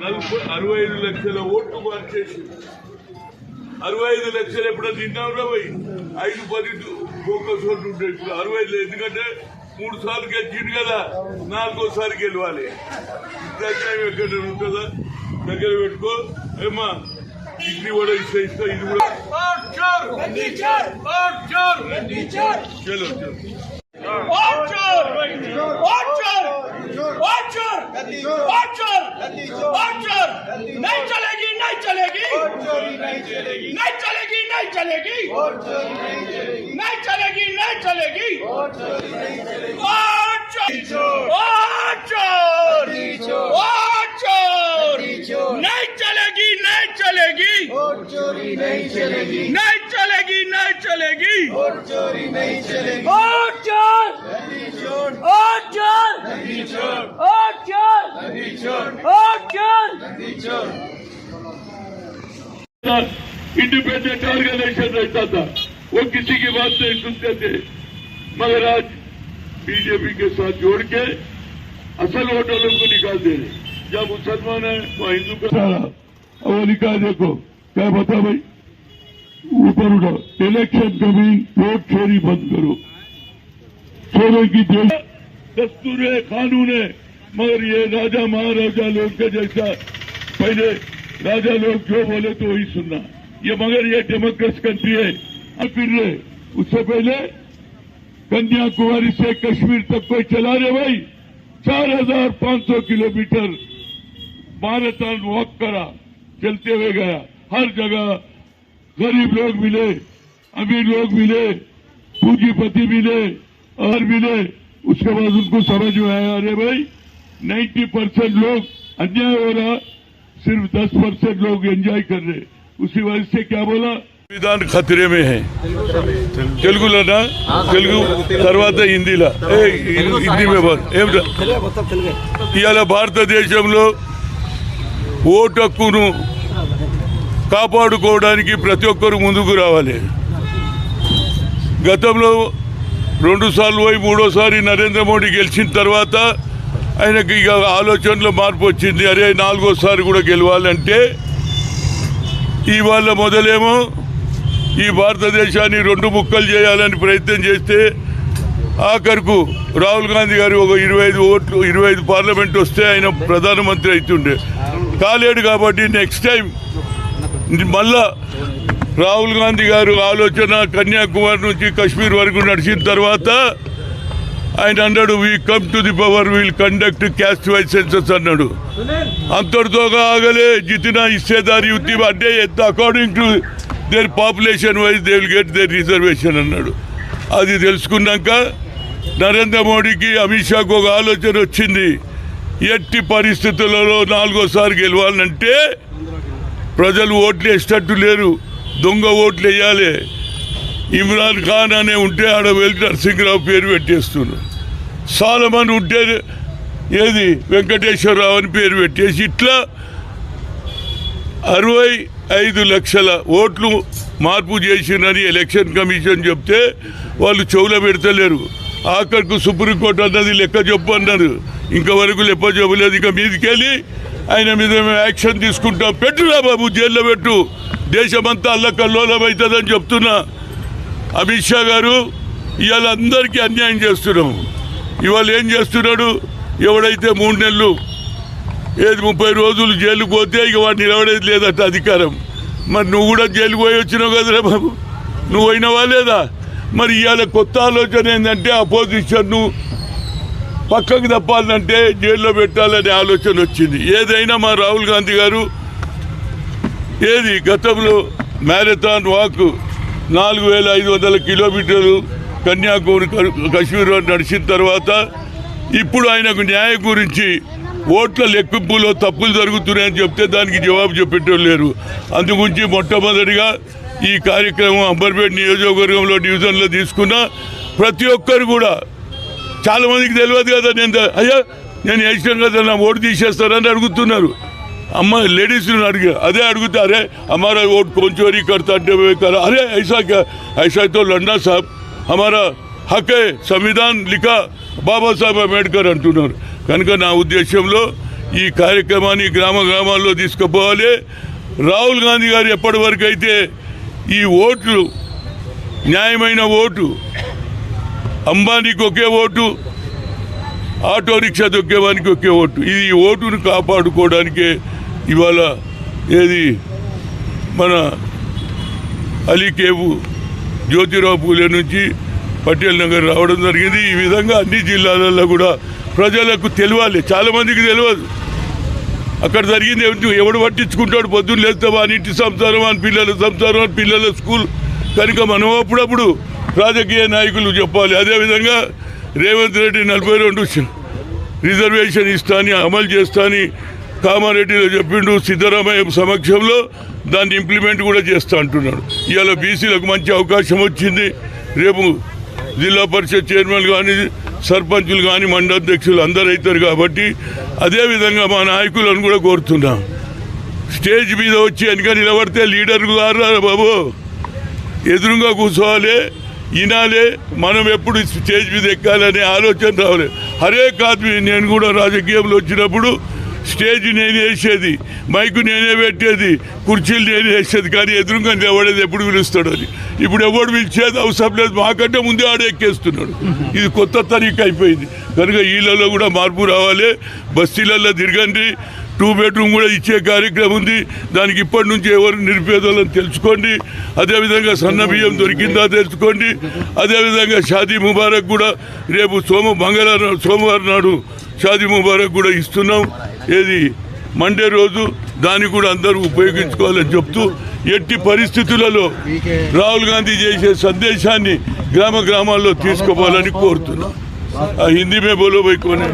నలభై అరవై ఐదు లక్షల ఓట్లు మార్చేసి అరవై ఐదు లక్షలు ఎప్పుడో తిన్నావురా పోయి. ఐదు పది ఫోకస్ ఓట్లు ఉంటాయి ఇప్పుడు అరవై ఐదు ఎందుకంటే మూడు సార్లు గెలిచిండు కదా నాలుగోసారి గెలవాలి. అన్యాయం ఎక్కడ ఉంటుందా? దగ్గర పెట్టుకో. ఏమా ఇడ్లీ కూడా ఇస్తా ఇస్తా ఇది కూడా. చలో చలో. Orchard! Orchard! Orchard! Orchard! Orchard! नहीं चलेगी नहीं चलेगी नहीं चलेगी नहीं चलेगी नहीं चलेगी नहीं चलेगी Orchard! Orchard! Orchard! नहीं चलेगी नहीं चलेगी नहीं चलेगी नहीं चलेगी Orchard! Orchard! Orchard! Orchard! Independent organisation रहता था। वो किसी की बात नहीं सुनते थे। मगर आज बीजेपी के साथ जोड़ के असल वोट वालों को निकाल दे रहे जब मुसलमान है वो हिंदू का सारा वो निकाल देखो क्या बता भाई? ऊपर उठो। इलेक्शन कभी वोट चोरी बंद करो। चोरों की देश दस्तूर है कानून है। मगर ये राजा महाराजा लोग के जैसा। पहले राजा लोग जो बोले तो वही सुनना। ये मगर ये डेमोक्रेसी कंट्री है। अब फिर उससे पहले कन्याकुमारी से कश्मीर तक कोई चला रहे भाई? चार हज़ार पाँच सौ किलोमीटर मैराथन वॉक करा, चलते हुए गया। हर जगह गरीब लोग मिले, अमीर लोग मिले, पूंजीपति मिले, और मिले। उसके बाद उनको समझ में आया, अरे भाई 90 परसेंट लोग अन्याय हो रहा सिर्फ 10 परसेंट लोग एंजॉय कर रहे उसी वजह से क्या बोला విధాన్ ఖతరే మే హై తెలుగులోనా తెలుగు తర్వాత హిందీలా ఏ, హిందీ మే బాత్ ఏమిటా ఇవాళ భారతదేశంలో ఓటు హక్కును కాపాడుకోవడానికి ప్రతి ఒక్కరు ముందుకు రావాలి గతంలో రెండు సార్లు పోయి మూడోసారి నరేంద్ర మోడీ గెలిచిన తర్వాత ఆయనకి ఇక ఆలోచనలో మార్పు వచ్చింది. అరే నాలుగోసారి కూడా గెలవాలంటే ఇవాళ మొదలేమో ఈ భారతదేశాన్ని రెండు ముక్కలు చేయాలని ప్రయత్నం చేస్తే ఆఖరుకు రాహుల్ గాంధీ గారు ఒక ఇరవై ఐదు ఓట్లు ఇరవై ఐదు పార్లమెంట్ వస్తే ఆయన ప్రధానమంత్రి అవుతుండే. కాలేడు కాబట్టి నెక్స్ట్ టైం మళ్ళా రాహుల్ గాంధీ గారు ఆలోచన కన్యాకుమారి నుంచి కశ్మీర్ వరకు నడిచిన తర్వాత ఆయన అన్నాడు we come to the power will conduct caste wise census అన్నాడు. అంతటితో ఆగలే. జితిన హిస్సేదారి యుద్ధి అంటే ఎంత according to their population wise they will get their reservation అన్నాడు. అది తెలుసుకున్నాక నరేంద్ర మోడీకి అమిత్ షాకు ఒక ఆలోచన వచ్చింది. ఎట్టి పరిస్థితులలో నాలుగోసారి గెలవాలంటే ప్రజలు ఓట్లు వేసేటట్టు లేరు. దొంగ ఓట్లు వేయాలి. ఇమ్రాన్ ఖాన్ అనే ఉంటే ఆడ వెల్ నరసింహరావు పేరు పెట్టేస్తున్నారు. సాలమన్ ఉంటే ఏది? వెంకటేశ్వరరావు అని పేరు పెట్టేసి ఇట్లా అరవై ఐదు లక్షల ఓట్లు మార్పు చేసిందని ఎలక్షన్ కమిషన్ చెప్తే వాళ్ళు చెవులో పెడతలేరు. ఆఖరికి సుప్రీంకోర్టు అన్నది లెక్క చెప్పు అన్నారు. ఇంకవరకు లెక్క చెప్పలేదు. ఇక మీదికెళ్ళి ఆయన మీద మేము యాక్షన్ తీసుకుంటాం. పెట్టురా బాబు జైల్లో పెట్టు. దేశమంతా అల్లకల్లోలం అవుతుందని చెప్తున్నా. అమిత్ షా గారు ఇవాళ అందరికీ అన్యాయం చేస్తున్నాము. ఇవాళ ఏం చేస్తున్నాడు? ఎవడైతే మూడు నెలలు ఏది ముప్పై రోజులు జైలు పోతే ఇక వాడు నిలబడేది లేదట అధికారం. మరి నువ్వు కూడా జైలుకు పోయి వచ్చినావు కదరా బాబు? నువ్వు పోయినవా లేదా? మరి ఇవాళ కొత్త ఆలోచన ఏంటంటే అపోజిషన్ను పక్కకు తప్పాలంటే జైల్లో పెట్టాలనే ఆలోచన వచ్చింది. ఏదైనా మా రాహుల్ గాంధీ గారు ఏది గతంలో మ్యారథాన్ వాక్ నాలుగు వేల ఐదు వందల కిలోమీటర్లు కన్యాకుమారి కశ్మీర్ నడిచిన తర్వాత ఇప్పుడు ఆయనకు న్యాయం గురించి ఓట్ల లెక్కింపులో తప్పులు జరుగుతున్నాయని చెప్తే దానికి జవాబు చెప్పేటోళ్ళు లేరు. అందుగురించి మొట్టమొదటిగా ఈ కార్యక్రమం అంబర్పేట నియోజకవర్గంలో డివిజన్లో తీసుకున్న ప్రతి ఒక్కరు కూడా చాలామందికి తెలియదు కదా నేను అయ్యా నేను వేసిన కదా నా ఓటు తీసేస్తారని అడుగుతున్నారు. అమ్మ लेडीज ने अड़गे अरे अड़गुते अरे हमारा वोट कौन चोरी करता है कर अरे ऐसा क्या ऐसा तो लड़ना साहब हमारा హక్ సంవిధాన్ లిఖా బాబాసాహెబ్ అంబేద్కర్ అంటున్నారు కనుక నా ఉద్దేశంలో ఈ కార్యక్రమాన్ని గ్రామ గ్రామాల్లో తీసుకుపోవాలి రాహుల్ గాంధీ గారు ఎప్పటి వరకు అయితే ఈ ఓట్లు న్యాయమైన ఓటు అంబానీకి ఒకే ఓటు ఆటో రిక్షా దొక్కేవానికి ఒకే ఓటు ఇది ఈ ఓటును కాపాడుకోవడానికే ఇవాళ ఏది మన అలీకేవు జ్యోతిరావు పూలే నుంచి పటేల్ నగర్ రావడం జరిగింది. ఈ విధంగా అన్ని జిల్లాలలో కూడా ప్రజలకు తెలియాలి. చాలామందికి తెలియదు. అక్కడ జరిగింది ఏమిటి? ఎవడు పట్టించుకుంటాడు? పొద్దున్న లేస్తావా? వాని ఇంటి సంసారం అని పిల్లల సంసారం అని పిల్లల స్కూల్. కనుక మనం అప్పుడప్పుడు రాజకీయ నాయకులు చెప్పాలి. అదేవిధంగా రేవంత్ రెడ్డి నలభై రెండు రిజర్వేషన్ ఇస్తాని అమలు చేస్తాని కామారెడ్డిలో చెప్పిండు సిద్ధరామయ్య సమక్షంలో దాన్ని ఇంప్లిమెంట్ కూడా చేస్తా అంటున్నాడు. ఇవాళ బీసీలకు మంచి అవకాశం వచ్చింది. రేపు జిల్లా పరిషత్ చైర్మన్ కానీ సర్పంచులు కానీ మండలాధ్యక్షులు అందరూ అవుతారు కాబట్టి అదేవిధంగా మా నాయకులను కూడా కోరుతున్నాం. స్టేజ్ మీద వచ్చి వెనుక నిలబడితే లీడర్ గారు బాబు? ఎదురుగా కూర్చోవాలి వినాలి మనం ఎప్పుడు స్టేజ్ మీద ఎక్కాలనే ఆలోచన రావాలి. హరే కాదు నేను కూడా రాజకీయంలో వచ్చినప్పుడు స్టేజ్ నేనే వేసేది మైకు నేనే పెట్టేది కుర్చీలు నేనే వేసేది కానీ ఎదురుగా నిలబడేది ఎప్పుడు పిలుస్తాడు అని. ఇప్పుడు ఎవడు పిలిచేది అవసరం లేదు మాకంటే ముందే ఆడెక్కేస్తున్నాడు ఇది కొత్త తరీక అయిపోయింది. కనుక వీళ్ళలో కూడా మార్పు రావాలి. బస్తీలలో తిరగండి. టూ బెడ్రూమ్ కూడా ఇచ్చే కార్యక్రమం ఉంది. దానికి ఇప్పటి నుంచి ఎవరు నిరుపేదలని తెలుసుకోండి. అదేవిధంగా సన్న బియ్యం దొరికిందా తెలుసుకోండి. అదేవిధంగా షాదీ ముబారక్ కూడా రేపు సోమ మంగళవారం సోమవారం నాడు షాదీ ముబారక్ కూడా ఇస్తున్నాం. ఏది? మండే రోజు దాన్ని కూడా అందరూ ఉపయోగించుకోవాలని చెప్తూ ఎట్టి పరిస్థితులలో రాహుల్ గాంధీ చేసే సందేశాన్ని గ్రామ గ్రామాల్లో తీసుకోవాలని కోరుతున్నాం. ఆ హిందీ మే బోలో బైకోనే